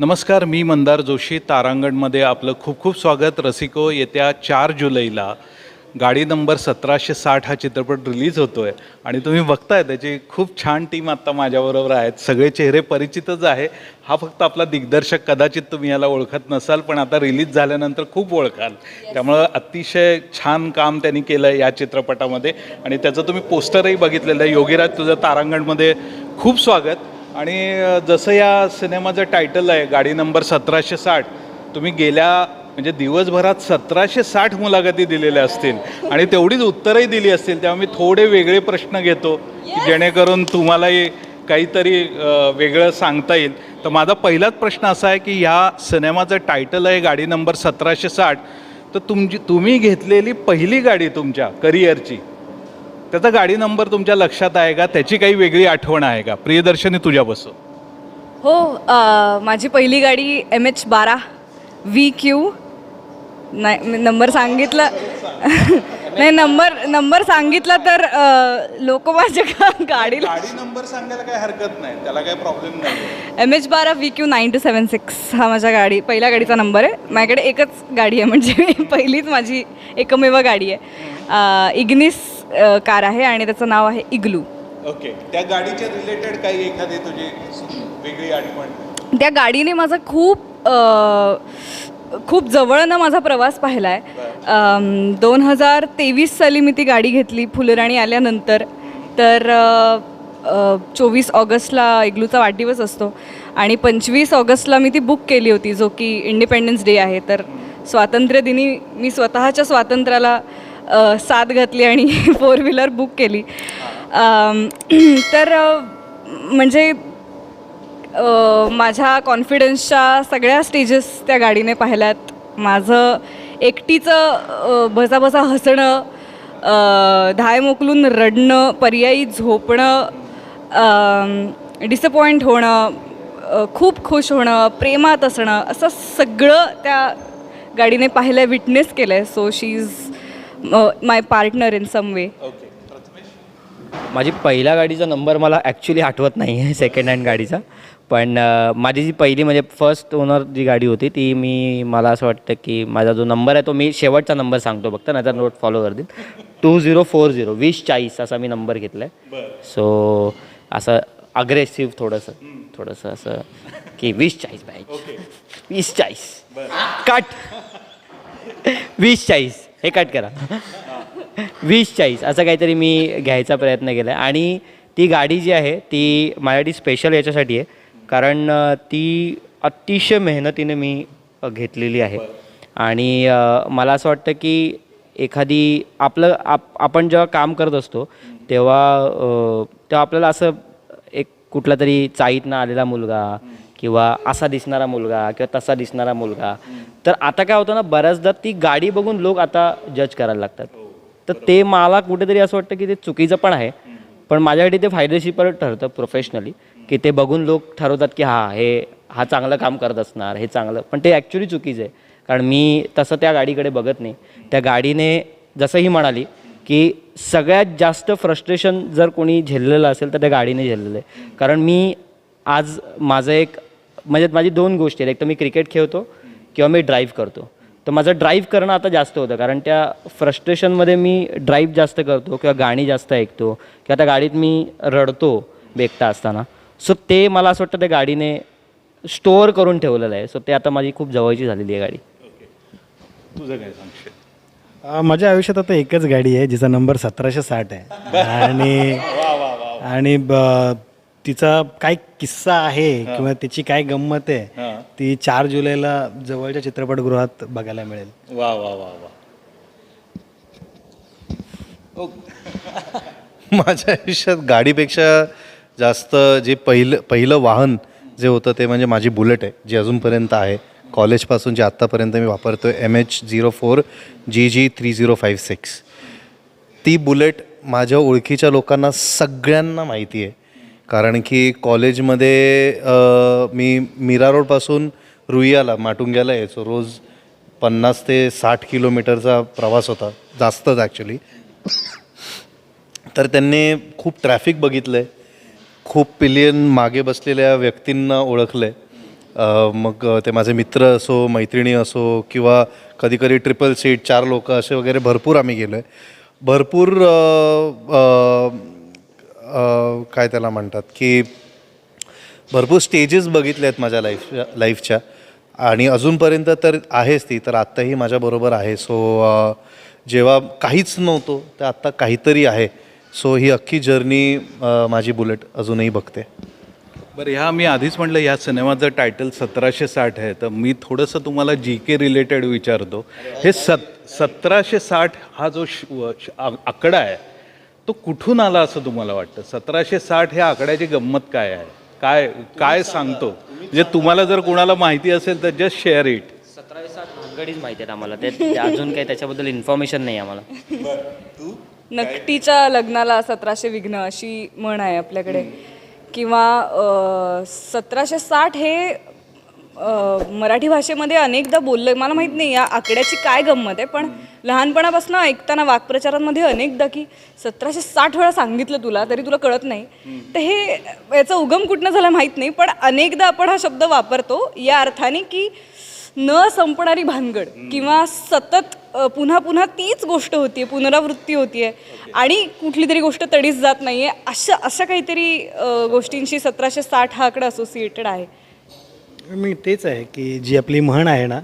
नमस्कार मी मंदार जोशी तारांगणमध्ये आपलं खूप खूप स्वागत. रसिको येत्या चार जुलैला गाडी नंबर सतराशे साठ हा चित्रपट रिलीज होतो आहे आणि तुम्ही बघताय त्याची खूप छान टीम आत्ता माझ्याबरोबर आहेत. सगळे चेहरे परिचितच आहे. हा फक्त आपला दिग्दर्शक कदाचित तुम्ही याला ओळखत नसाल पण आता रिलीज झाल्यानंतर खूप ओळखाल. त्यामुळं अतिशय छान काम त्यांनी केलं आहे या चित्रपटामध्ये. आणि त्याचं तुम्ही पोस्टरही बघितलेलं आहे. योगीराज तुझं तारांगणमध्ये खूप स्वागत. आणि जसं या सिनेमाचं टायटल आहे गाडी नंबर सतराशे साठ तुम्ही गेल्या म्हणजे दिवसभरात सतराशे साठ मुलाखती दिलेल्या असतील आणि तेवढीच उत्तरही दिली असतील तेव्हा मी थोडे वेगळे प्रश्न घेतो की जेणेकरून तुम्हालाही काहीतरी वेगळं सांगता येईल. तर माझा पहिलाच प्रश्न असा आहे की ह्या सिनेमाचं टायटल आहे गाडी नंबर सतराशे साठ तर तुमची तुम्ही घेतलेली पहिली गाडी तुमच्या करिअरची त्याचा गाडी नंबर तुमच्या लक्षात आहे का? त्याची काही वेगळी आठवण आहे का? प्रियदर्शनी तुझ्यापासून. हो अ, माझी पहिली गाडी एम एच बारा व्ही क्यू नाही मी नंबर सांगितलं. नाही नंबर नंबर सांगितला तर लोक माझ्या गा- गाडीला गाडी नंबर सांगायला काही हरकत नाही. त्याला काही प्रॉब्लेम नाही. एम एच बारा V Q nine two seven six हा माझ्या गाडी पहिल्या गाडीचा नंबर आहे. माझ्याकडे एकच गाडी आहे. म्हणजे पहिलीच माझी एकमेव गाडी आहे. इग्निस कार आहे आणि त्याचं नाव आहे इग्लू. ओके. त्या गाडीच्या रिलेटेड काही एखादी तुझी वेगळी आठवण? त्या गाडीने माझा खूप खूप जवळनं माझा प्रवास पाहिला आहे दोन हजार तेवीस साली मी ती गाडी घेतली फुलराणी आल्यानंतर. तर चोवीस ऑगस्टला इग्लूचा वाढदिवस असतो आणि पंचवीस ऑगस्टला मी ती बुक केली होती जो की इंडिपेंडन्स डे आहे. तर स्वातंत्र्यदिनी मी स्वतःच्या स्वातंत्र्याला साथ घातली आणि फोर व्हीलर बुक केली. तर म्हणजे माझ्या कॉन्फिडन्सच्या सगळ्या स्टेजेस त्या गाडीने पाहिल्यात. माझं एकटीचं भसाभसा बसाबसा हसणं धाय मोकलून रडणं पर्यायी झोपणं डिसअपॉइंट होणं खूप खुश होणं प्रेमात असणं असं सगळं त्या गाडीने पाहिलं विटनेस केलं आहे so she is my partner in some way माझी पहिल्या गाडीचा नंबर मला ॲक्च्युली आठवत नाही आहे सेकंड हँड गाडीचा. पण माझी जी पहिली म्हणजे फर्स्ट ओनर जी गाडी होती ती मी मला असं वाटतं की माझा जो नंबर आहे तो मी शेवटचा नंबर सांगतो फक्त नाहीतर नोट फॉलो करतील. टू झिरो फोर झिरो वीस चाळीस असा मी नंबर घेतला आहे सो असं अग्रेसिव्ह थोडंसं थोडंसं असं की वीस चाळीस पाहिजे वीस चाळीस. कट वीस चाळीस. हे कट करा. वीस चाळीस असं काहीतरी मी घ्यायचा प्रयत्न केला. आहे आणि ती गाडी जी आहे ती माझ्यासाठी स्पेशल याच्यासाठी आहे. कारण ती अतिशय मेहनतीने मी घेतलेली आहे. आणि मला असं वाटतं की एखादी आपलं आप आपण जेव्हा काम करत असतो तेव्हा तेव्हा आपल्याला असं एक कुठला तरी चाळीतनं आलेला मुलगा किंवा असा दिसणारा मुलगा किंवा तसा दिसणारा मुलगा. तर आता काय होतं ना बऱ्याचदा ती गाडी बघून लोक आता जज करायला लागतात. तर ते मला कुठेतरी असं वाटतं की ते चुकीचं पण आहे. पण माझ्यासाठी ते फायदेशीर पण ठरतं प्रोफेशनली की ते बघून लोक ठरवतात की हा हे हा चांगलं काम करत असणार हे चांगलं. पण ते ॲक्च्युली चुकीचं आहे. कारण मी तसं त्या गाडीकडे बघत नाही. त्या गाडीने जसं ही म्हणाली की सगळ्यात जास्त फ्रस्ट्रेशन जर कोणी झेललेलं असेल तर त्या गाडीने झेललेलं आहे. कारण मी आज माझं एक म्हणजे माझी दोन गोष्टी आहेत. एक तर मी क्रिकेट खेळतो किंवा मी ड्राईव्ह करतो. तर माझं ड्राईव्ह करणं आता जास्त होतं. कारण त्या फ्रस्ट्रेशनमध्ये मी ड्राईव्ह जास्त करतो किंवा गाणी जास्त ऐकतो किंवा त्या गाडीत मी रडतो बेकटा असताना. सो ते मला असं वाटतं त्या गाडीने स्टोअर करून ठेवलेलं आहे. सो ते आता माझी खूप जवळची झालेली आहे गाडी. तुझं काय सांगशील? अ, माझ्या आयुष्यात आता एकच गाडी आहे जिचा नंबर सतराशे साठ आहे. आणि आणि ब- तिचा काय किस्सा आहे किंवा त्याची काय गंमत आहे ती चार जुलैला जवळच्या चित्रपटगृहात बघायला मिळेल. वा वा वा वा. माझ्या आयुष्यात गाडीपेक्षा जास्त जे पहिलं पहिलं वाहन जे होतं ते म्हणजे माझी बुलेट आहे जी अजूनपर्यंत आहे. कॉलेजपासून जे आत्तापर्यंत मी वापरतो आहे M H zero four G G three zero five six ती बुलेट माझ्या ओळखीच्या लोकांना सगळ्यांना माहिती आहे. कारण की कॉलेजमध्ये मी मीरा रोडपासून रुईयाला माटुंग्याला यायचो. रोज पन्नास ते साठ किलोमीटरचा प्रवास होता. जास्तच ॲक्च्युली तर त्यांनी खूप ट्रॅफिक बघितलं आहे खूप पिलियन मागे बसलेल्या व्यक्तींना ओळखलं आहे मग ते माझे मित्र असो मैत्रिणी असो किंवा कधी कधी ट्रिपल सीट चार लोक असे वगैरे भरपूर आम्ही गेलो आहे भरपूर आ, आ, काय त्याला म्हणतात की भरपूर स्टेजेस बघितले आहेत माझ्या लाईफच्या लाईफच्या आणि अजूनपर्यंत तर आहेच ती तर आत्ताही माझ्याबरोबर आहे. सो जेव्हा काहीच नव्हतो तर आत्ता काहीतरी आहे. सो ही अख्खी जर्नी माझी बुलेट अजूनही बघते. बरं ह्या मी आधीच म्हटलं ह्या सिनेमाचं टायटल सतराशे साठ आहे. तर मी थोडंसं तुम्हाला जी के रिलेटेड विचारतो. हे सत सतराशे साठ हा जो श- आकडा आहे तो कुठून आला असं तुम्हाला वाटतं? सतराशे साठ ह्या आकड्याची गंमत काय आहे? काय काय सांगतो? म्हणजे तुम्हाला जर कुणाला माहिती असेल तर जस्ट शेअर इट सतराशे साठ भानगडीच माहिती आहेत आम्हाला. ते ते अजून काही त्याच्याबद्दल इन्फॉर्मेशन नाही आम्हाला. नकटीच्या लग्नाला सतराशे विघ्न अशी म्हण आहे आपल्याकडे. किंवा सतराशे साठ हे मराठी भाषेमध्ये अनेकदा बोललं मला माहीत नाही या आकड्याची काय गंमत आहे पण लहानपणापासून ऐकताना वाक्प्रचारांमध्ये अनेकदा की सतराशे साठ वेळा सांगितलं तुला तरी तुला कळत नाही. तर हे याचा उगम कुठनं झाला माहीत नाही पण अनेकदा आपण हा शब्द वापरतो या अर्थाने की न संपणारी भानगड किंवा सतत पुन्हा पुन्हा तीच गोष्ट होतीये पुनरावृत्ती होतीये. आणि कुठली तरी गोष्ट तडीच जात नाहीये. अशा अशा काहीतरी गोष्टींशी सतराशे साठ हा आकडा असोसिएटेड आहे. मी तेच आहे की जी आपली म्हण आहे ना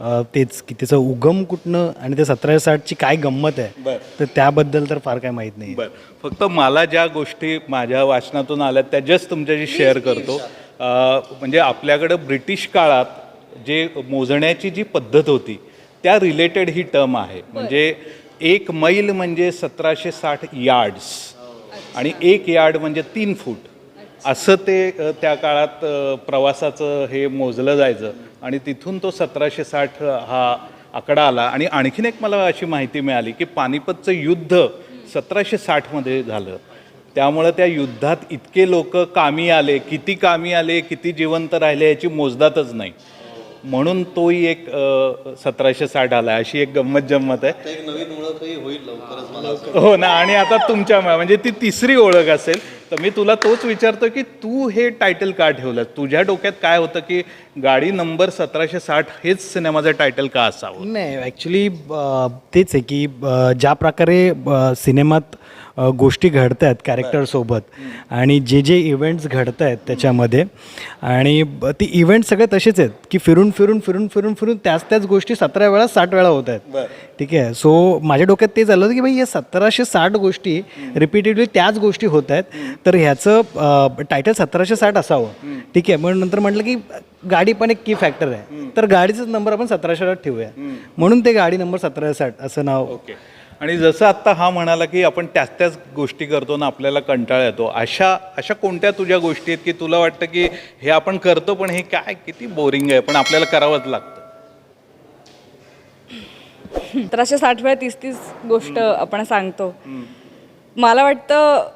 अ, तेच की त्याचं उगम कुठनं आणि ते सतराशे साठची काय गंमत आहे तर त्याबद्दल तर फार काय माहीत नाही. बरं. फक्त मला ज्या गोष्टी माझ्या वाचनातून आल्या त्या जस्ट तुमच्याशी शेअर करतो. अं, म्हणजे आपल्याकडं ब्रिटिश काळात जे मोजण्याची जी पद्धत होती त्या रिलेटेड ही टर्म आहे. म्हणजे एक मैल म्हणजे सतराशे साठ यार्ड्स आणि एक यार्ड म्हणजे तीन फूट. असं ते त्या काळात प्रवासाचं हे मोजलं जायचं आणि तिथून तो सतराशे साठ हा आकडा आला आणि आणखीन एक मला अशी माहिती मिळाली की पानिपतचं युद्ध सतराशे साठमध्ये झालं. त्यामुळं त्या युद्धात इतके लोक कामी आले किती कामी आले किती जिवंत राहिले याची मोजदातच नाही. म्हणून तोही एक सतराशे साठ आला अशी एक गंमत जम्मत आहे. हो ना आणि आता तुमच्या म्हणजे ती तिसरी ओळख असेल तर मी तुला तोच विचारतो की तू हे टायटल का ठेवलं तुझ्या डोक्यात काय होतं की गाडी नंबर सतराशे साठ हेच सिनेमाचं टायटल का असावं? नाही ॲक्च्युली तेच आहे की ज्या प्रकारे सिनेमात गोष्टी घडत आहेत कॅरेक्टरसोबत आणि जे जे इव्हेंट्स घडत आहेत त्याच्यामध्ये आणि ती इव्हेंट सगळे तसेच आहेत की फिरून फिरून फिरून फिरून फिरून त्याच त्याच गोष्टी सतरा वेळा साठ वेळा होत आहेत. ठीक आहे? सो माझ्या डोक्यात ते झालं होतं की भाई या सतराशे साठ गोष्टी रिपीटेडली त्याच गोष्टी होत आहेत तर ह्याचं टायटल सतराशे साठ असावं. ठीक आहे? मग नंतर म्हटलं की गाडी पण एक की फॅक्टर आहे. तर गाडीचाच नंबर आपण सतराशे साठ ठेवूया. म्हणून ते गाडी नंबर सतराशे साठ असं नाव ओके. आणि जसं आत्ता हा म्हणाला की आपण त्याच त्याच गोष्टी करतो ना आपल्याला कंटाळा येतो. अशा अशा कोणत्या तुझ्या गोष्टी आहेत की तुला वाटतं की हे आपण करतो पण हे काय किती बोरिंग आहे पण आपल्याला करावंच लागतं? सतराशे साठ वेळा तीस तीस गोष्ट आपण सांगतो. मला वाटतं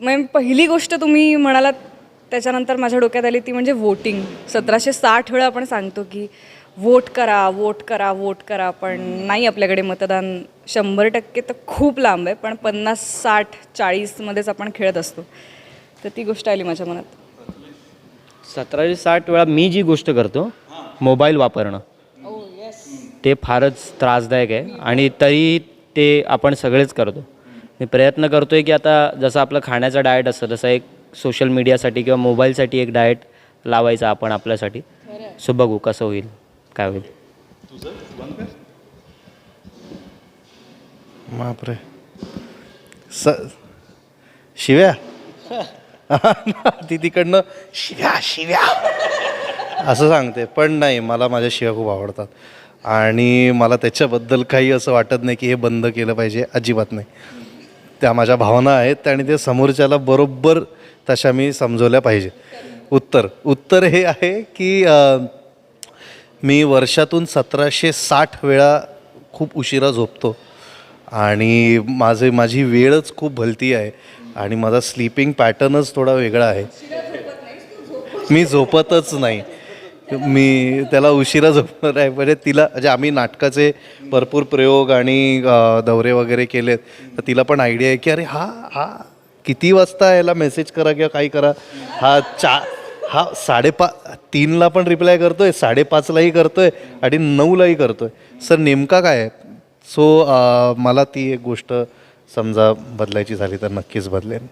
म्हणजे पहिली गोष्ट तुम्ही म्हणालात त्याच्यानंतर माझ्या डोक्यात आली ती म्हणजे वोटिंग सतराशे साठ वेळा आपण सांगतो की वोट करा वोट करा वोट करा पण नाही आपल्याकडे मतदान. शंभर टक्के तर खूप लांब आहे पण पन्नास साठ चाळीसमध्येच आपण खेळत असतो. तर ती गोष्ट आली माझ्या मनात. सतराशे साठ वेळा मी जी गोष्ट करतो मोबाईल वापरणं. ते फारच त्रासदायक आहे आणि तरी ते आपण सगळेच करतो. मी प्रयत्न करतो आहे की आता जसं आपलं खाण्याचा डाएट असतं तसं एक सोशल मीडियासाठी किंवा मोबाईलसाठी एक डाएट लावायचा आपण आपल्यासाठी. सो बघू कसं होईल. काय होईल? बापरे. स शिव्या? ती तिकडनं शिव्या शिव्या. असं सांगते पण नाही मला माझ्या शिव्या खूप आवडतात. आणि मला त्याच्याबद्दल काही असं वाटत नाही की हे बंद केलं पाहिजे अजिबात नाही. त्या माझ्या भावना आहेत आणि ते समोरच्याला बरोबर तशा मी समजवल्या पाहिजे. उत्तर. उत्तर हे आहे की मी वर्षातून सतराशे साठ वेळा खूप उशिरा झोपतो. आणि माझे माझी वेळच खूप भलती आहे. आणि माझा स्लीपिंग पॅटर्नच थोडा वेगळा आहे. मी झोपतच नाही. मी त्याला उशिरा झोपणार आहे. म्हणजे तिला म्हणजे आम्ही नाटकाचे भरपूर प्रयोग आणि दौरे वगैरे केलेत. तर तिला पण आयडिया आहे की अरे हा हा किती वाजता याला मेसेज करा किंवा काही करा. हा चा हा साडेपा तीनला पण रिप्लाय करतोय साडेपाचलाही करतोय आणि नऊलाही करतोय. सर नेमका काय आहे? सो मला ती एक गोष्ट समजा बदलायची झाली तर नक्कीच बदलेन.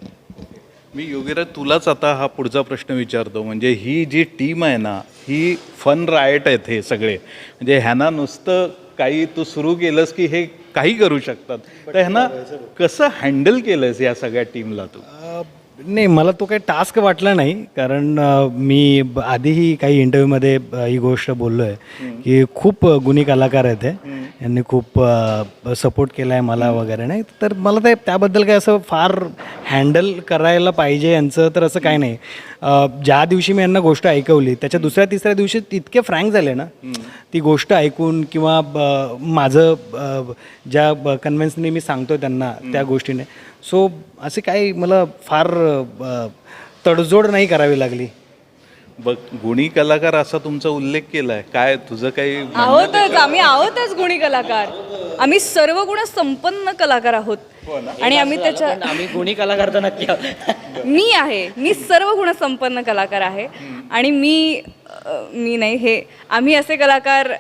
मी योगीराज तुलाच आता हा पुढचा प्रश्न विचारतो. म्हणजे ही जी टीम आहे ना ही फन रायट आहेत हे सगळे. म्हणजे ह्यांना नुसतं काही तू सुरू केलंस की हे काही करू शकतात. तर ह्यांना कसं हँडल केलंस या सगळ्या टीमला तू? नाही मला तो काही टास्क वाटला नाही कारण अ, मी ब- आधीही काही इंटरव्ह्यूमध्ये अ, ही गोष्ट बोललो आहे की खूप गुणी कलाकार आहेत हे. यांनी खूप सपोर्ट केला आहे मला वगैरे नाही तर मला ते त्याबद्दल काय असं फार हँडल करायला पाहिजे यांचं तर असं काही नाही. अ, ज्या दिवशी मी यांना गोष्ट ऐकवली त्याच्या दुसऱ्या तिसऱ्या दिवशी इतके फ्रँक झाले ना ती गोष्ट ऐकून किंवा ब- माझं ब- ज्या कन्व्हिन्सने मी सांगतोय त्यांना त्या गोष्टीने. सो असे काही मला फार तडजोड नाही करावी लागली. बघ गुणी कलाकार असा तुमचा उल्लेख केलाय. काय तुझं काही आहोतच आम्ही आहोतच गुणी कलाकार. आम्ही सर्व गुण संपन्न कलाकार आहोत. आणि आम्ही त्याच्या आम्ही गुणी कलाकार तर नक्की आहोत. मी आहे. मी सर्व गुण संपन्न कलाकार आहे. आणि मी मी नाही हे आम्ही असे कलाकार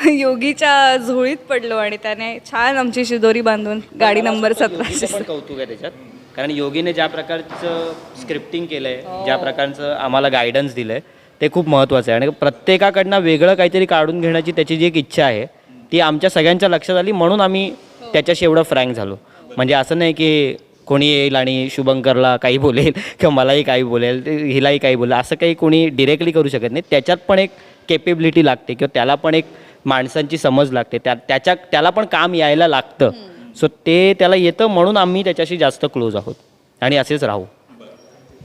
योगीच्या झोळीत पडलो आणि त्याने छान आमची शिदोरी बांधून गाडी नंबर सतराशे कौतुक आहे त्याच्यात. कारण योगीने ज्या प्रकारचं स्क्रिप्टिंग केलं आहे ज्या प्रकारचं आम्हाला गायडन्स दिलं आहे ते खूप महत्त्वाचं आहे. आणि प्रत्येकाकडनं वेगळं काहीतरी काढून घेण्याची त्याची जी एक इच्छा आहे ती आमच्या सगळ्यांच्या लक्षात आली म्हणून आम्ही त्याच्याशी एवढं फ्रँक झालो. म्हणजे असं नाही की कोणी येईल आणि शुभंकरला काही बोलेल किंवा मलाही काही बोलेल ते हिलाही काही बोलेल असं काही कोणी डिरेक्टली करू शकत नाही. त्याच्यात पण एक केपेबिलिटी लागते किंवा त्याला पण एक माणसांची समज लागते. त्या त्याच्या त्याला पण काम यायला लागतं. सो ते त्याला येतं म्हणून आम्ही त्याच्याशी जास्त क्लोज आहोत. आणि असेच राहू.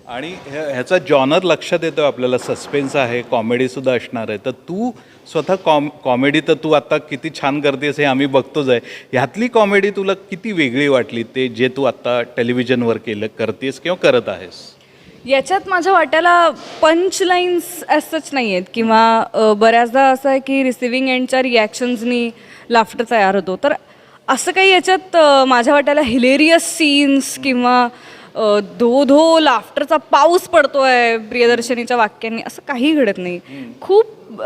आणि ह्या- ह्याचा जॉनर लक्षात येतो आपल्याला. सस्पेन्स आहे कॉमेडी सुद्धा असणार आहे. तर तू स्वतः कॉम कॉमेडी तर तू आता किती छान करतेस हे आम्ही बघतोच आहे. ह्यातली कॉमेडी तुला किती वेगळी वाटली ते जे तू आता टेलिव्हिजनवर केलं करतेस किंवा करत आहेस? याच्यात माझ्या वाट्याला पंच लाईन्स सच नाही आहेत किंवा बऱ्याचदा असं आहे की रिसिव्हिंग एंडच्या रिॲक्शन्सनी लाफ्टर तयार होतो. तर असं काही याच्यात माझ्या वाट्याला हिलेरियस सीन्स किंवा धो धो लाफ्टरचा पाऊस पडतोय प्रियदर्शनीच्या वाक्यांनी असं काही घडत नाही. खूप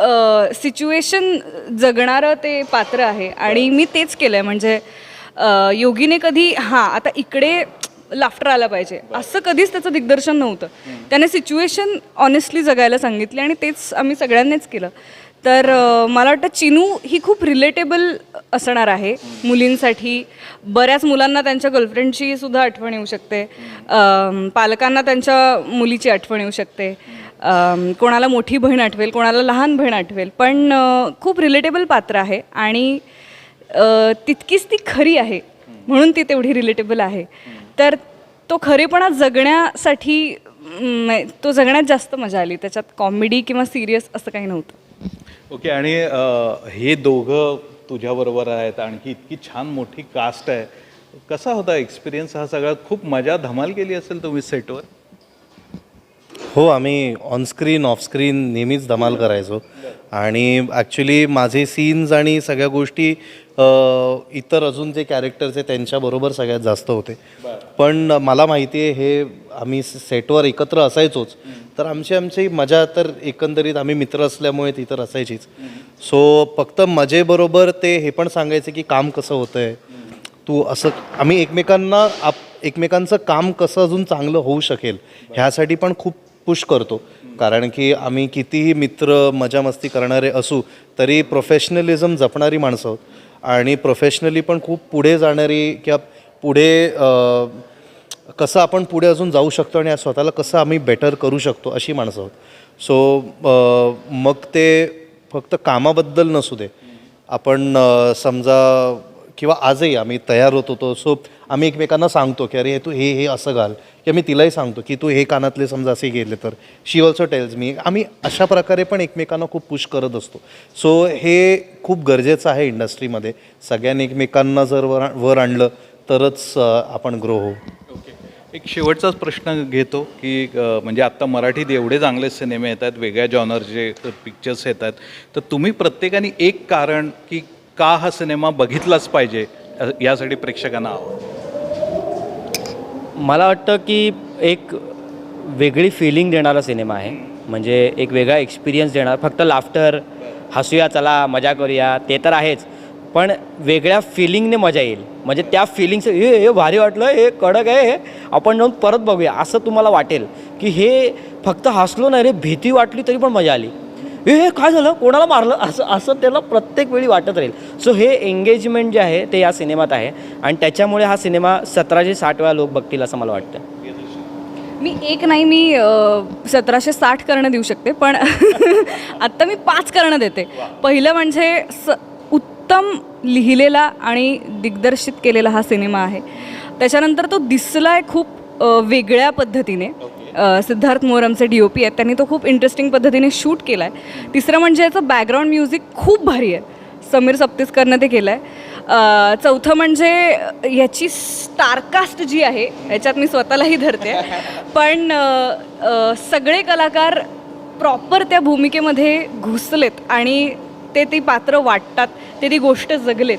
सिच्युएशन जगणारं ते पात्र आहे. आणि मी तेच केलं आहे म्हणजे योगीने कधी हां आता इकडे लाफ्टर आला पाहिजे. असं कधीच त्याचं दिग्दर्शन नव्हतं. त्याने सिच्युएशन ऑनेस्टली जगायला सांगितली आणि तेच आम्ही सगळ्यांनीच केलं. तर मला वाटतं चिनू ही खूप रिलेटेबल असणार आहे मुलींसाठी. बऱ्याच मुलांना त्यांच्या गर्लफ्रेंडची सुद्धा आठवण येऊ शकते. पालकांना त्यांच्या मुलीची आठवण येऊ शकते. कोणाला मोठी बहीण आठवेल कोणाला लहान बहीण आठवेल पण खूप रिलेटेबल पात्र आहे आणि तितकीच ती खरी आहे म्हणून ती तेवढी रिलेटेबल आहे. तर तो खरेपणा जगण्यासाठी तो जगण्यात जास्त मजा आली. त्याच्यात कॉमेडी किंवा सिरियस असं काही नव्हतं. ओके आणि हे दोघं तुझ्याबरोबर आहेत आणखी इतकी छान मोठी कास्ट आहे. कसा होता एक्सपिरियन्स हा सगळा? खूप मजा धमाल केली असेल तुम्ही सेटवर हो आम्ही ऑनस्क्रीन ऑफस्क्रीन नेहमीच धमाल करायचो. आणि ॲक्च्युली माझे सीन्स आणि सगळ्या गोष्टी इतर अजून जे कॅरेक्टर्स आहे त्यांच्याबरोबर सगळ्यात जास्त होते. पण मला माहिती आहे हे आम्ही सेटवर एकत्र असायचोच. तर आमची आमची मजा तर एकंदरीत आम्ही मित्र असल्यामुळे ती तर असायचीच. सो फक्त मजेबरोबर ते हे पण सांगायचे की काम कसं होतं आहे तू असं आम्ही एकमेकांना आप एकमेकांचं काम कसं अजून चांगलं होऊ शकेल ह्यासाठी पण खूप पुश करतो. कारण की आम्ही कितीही मित्र मजा मस्ती करणारे असू तरी प्रोफेशनलिझम जपणारी माणसं आहोत. आणि प्रोफेशनली पण खूप पुढे जाणारी किंवा पुढे कसं आपण पुढे अजून जाऊ शकतो आणि स्वतःला कसं आम्ही बेटर करू शकतो अशी माणसं आहोत. सो मग ते फक्त कामाबद्दल नसू दे. आपण समजा किंवा आजही आम्ही तयार होत होतो. सो आम्ही एकमेकांना सांगतो की अरे तू हे हे असं घाल. की मी तिलाही सांगतो की तू हे कानातले समजा असे गेले तर. शी ऑल्सो टेल्स मी आम्ही अशा प्रकारे पण एकमेकांना खूप पुश करत असतो. सो हे खूप गरजेचं आहे इंडस्ट्रीमध्ये सगळ्यांनी एकमेकांना जर वर वर आणलं तरच आपण ग्रो होऊ. ओके एक शेवटचाच प्रश्न घेतो की म्हणजे आत्ता मराठीत एवढे चांगले सिनेमे येतात वेगळ्या जॉनरचे पिक्चर्स येतात. तर तुम्ही प्रत्येकाने एक कारण की का हा सिनेमा बघितलाच पाहिजे यासाठी प्रेक्षकांना आवड. मला वाटतं की एक वेगळी फिलिंग देणारा सिनेमा आहे. म्हणजे एक वेगळा एक्सपिरियन्स देणार. फक्त लाफ्टर हसूया चला मजा करूया ते तर आहेच. पण वेगळ्या फिलिंगने मजा येईल. म्हणजे त्या फिलिंगचं हे हे भारी वाटलं हे कडक आहे हे आपण जाऊन परत बघूया. असं तुम्हाला वाटेल की हे फक्त हसलो नाही रे भीती वाटली तरी पण मजा आली. हे हे काय झालं? कोणाला मारलं? असं असं त्याला प्रत्येक वेळी वाटत राहील. सो हे एंगेजमेंट जे आहे ते या सिनेमात आहे. आणि त्याच्यामुळे हा सिनेमा सतराशे साठ वेळा लोक बघतील असं मला वाटतं. मी एक नाही मी सतराशे साठ करणं देऊ शकते पण आत्ता मी पाच करणं देते. पहिलं म्हणजे स उत्तम लिहिलेला आणि दिग्दर्शित केलेला हा सिनेमा आहे. त्याच्यानंतर तो दिसलाय खूप अ, वेगळ्या पद्धतीने. सिद्धार्थ मोरमचे डी ओ पी आहेत. त्यांनी तो खूप इंटरेस्टिंग पद्धतीने शूट केला आहे तिसरं म्हणजे याचं बॅकग्राऊंड म्युझिक खूप भारी आहे. समीर सप्तीसकरनं ते केलं आहे चौथं म्हणजे याची स्टारकास्ट जी आहे याच्यात मी स्वतःलाही धरते. पण सगळे कलाकार प्रॉपर त्या भूमिकेमध्ये घुसलेत आणि ते ती पात्र वाटतात ते ती गोष्ट जगलेत.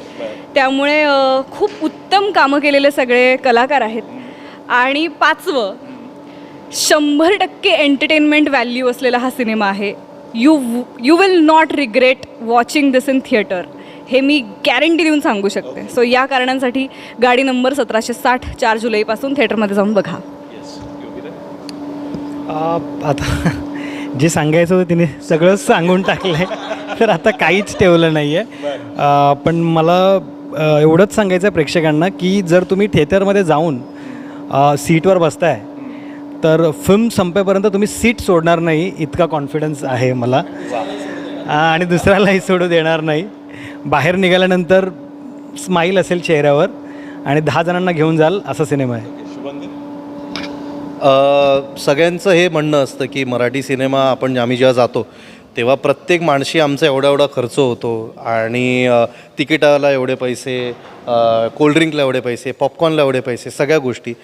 त्यामुळे खूप उत्तम कामं केलेले सगळे कलाकार आहेत. आणि पाचवं शंभर टक्के एंटरटेनमेंट व्हॅल्यू असलेला हा सिनेमा आहे. You you will not regret watching this in theatre हे मी गॅरंटी देऊन सांगू शकते. सो या कारणांसाठी गाडी नंबर सतराशे साठ चार जुलैपासून थिएटरमध्ये जाऊन बघा. आ, आता जे सांगायचं होतं तिने सगळंच सांगून टाकलं आहे तर आता काहीच ठेवलं नाही आहे पण मला एवढंच सांगायचं आहे प्रेक्षकांना की जर तुम्ही थिएटरमध्ये जाऊन सीटवर बसताय तर फिल्म संपेपर्यंत तुम्ही सीट सोडणार नाही इतका कॉन्फिडन्स आहे मला. आणि दुसऱ्यालाही सोडू देणार नाही. बाहेर निघाल्यानंतर स्माईल असेल चेहऱ्यावर आणि दहा जणांना घेऊन जाल असा सिनेमा आहे. सगळ्यांचं हे म्हणणं असतं की मराठी सिनेमा आपण आम्ही जेव्हा जातो तेव्हा प्रत्येक माणशी आमचा एवढा एवढा खर्च होतो. आणि तिकिटाला एवढे पैसे कोल्ड्रिंकला एवढे पैसे पॉपकॉर्नला एवढे पैसे सगळ्या गोष्टी.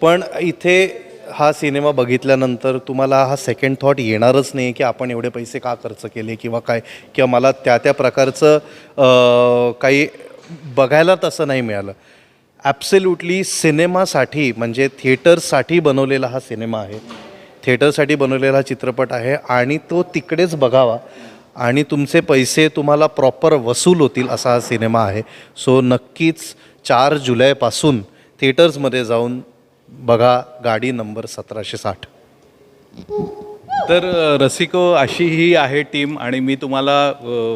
पण इथे हा सिनेमा बघितल्यानंतर तुम्हाला हा सेकंड थॉट येणारच नाही की आपण एवढे पैसे का खर्च केले किंवा काय किंवा मला त्या त्या प्रकारचं काही बघायला तसं नाही मिळालं. ॲब्सल्युटली सिनेमासाठी म्हणजे थिएटरसाठी बनवलेला हा सिनेमा आहे. थिएटरसाठी बनवलेला हा चित्रपट आहे आणि तो तिकडेच बघावा आणि तुमचे पैसे तुम्हाला प्रॉपर वसूल होतील असा हा सिनेमा आहे. सो नक्कीच चार जुलैपासून थिएटर्समध्ये जाऊन बघा गाडी नंबर सतराशे साठ. तर रसिको अशी ही आहे टीम आणि मी तुम्हाला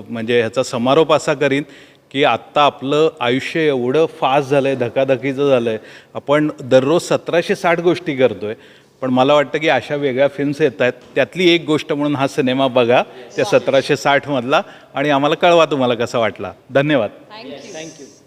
म्हणजे ह्याचा समारोप असा करीन की आत्ता आपलं आयुष्य एवढं फास्ट झालं आहे धकाधकीचं झालं आहे आपण दररोज सतराशे साठ गोष्टी करतो आहे पण मला वाटतं की अशा वेगळ्या फिल्म्स येत आहेत. त्यातली एक गोष्ट म्हणून हा सिनेमा बघा त्या सतराशे साठमधला आणि आम्हाला कळवा तुम्हाला कसा वाटला. धन्यवाद. थँक्यू